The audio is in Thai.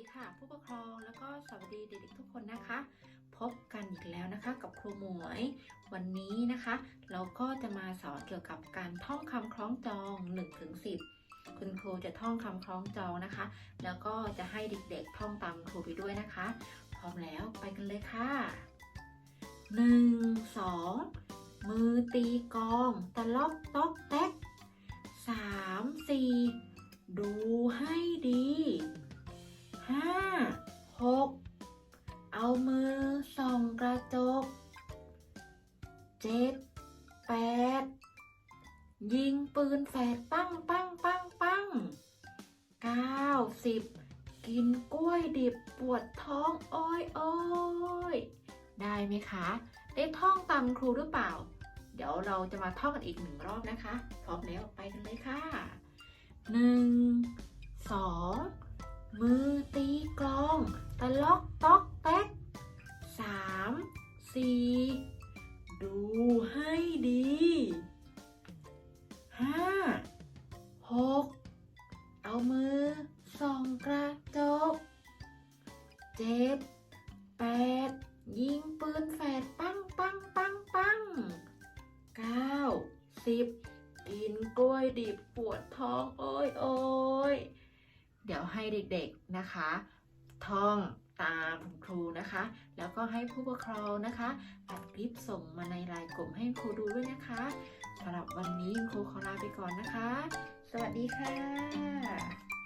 ดีค่ะ ผู้ปกครองแล้วก็สวัสดีเด็กๆทุกคนนะคะ พบกันอีกแล้วนะคะกับครูหมวย วันนี้นะคะ เราก็จะมาสอนเกี่ยวกับการท่องคำคล้องจอง1ถึง10 คุณครูจะท่องคำคล้องจองนะคะ แล้วก็จะให้เด็กๆท่องตามครูไปด้วยนะคะ พร้อมแล้วไปกันเลยค่ะ 1 2 มือตีกองตะลอกต๊อกแต๊กสามสี่ดูให้ดี เอามือส่องกระจกเจ็ดแปดยิงปืนแฝดปั้งปั้งปั้งปั้งเก้าสิบกินกล้วยดิบปวดท้องโอ้ยโอ้ยได้ไหมคะ ได้ท่องตามครูหรือเปล่า เดี๋ยวเราจะมาท่องกันอีกหนึ่งรอบนะคะ พร้อมแล้วไปกันเลยค่ะหนึ่งสองมือตีกลอง ตะล็อกต๊อกแต๊ก 4. ดูให้ดี 5. 6. เอามือส่องกระจก 7. 8. ยิงปืนแฝดปังปังปังปัง 9. 10กินกล้วยดิบปวดท้องโอ้ยโอ้ยเดี๋ยวให้เด็กๆนะคะ ท่องตา นะคะ แล้วก็ให้ผู้ปกครองนะคะอัดคลิปส่งมาในไลน์กลุ่มให้ครูดูด้วยนะคะสำหรับวันนี้คุณครูขอลาไปก่อนนะคะ สวัสดีค่ะ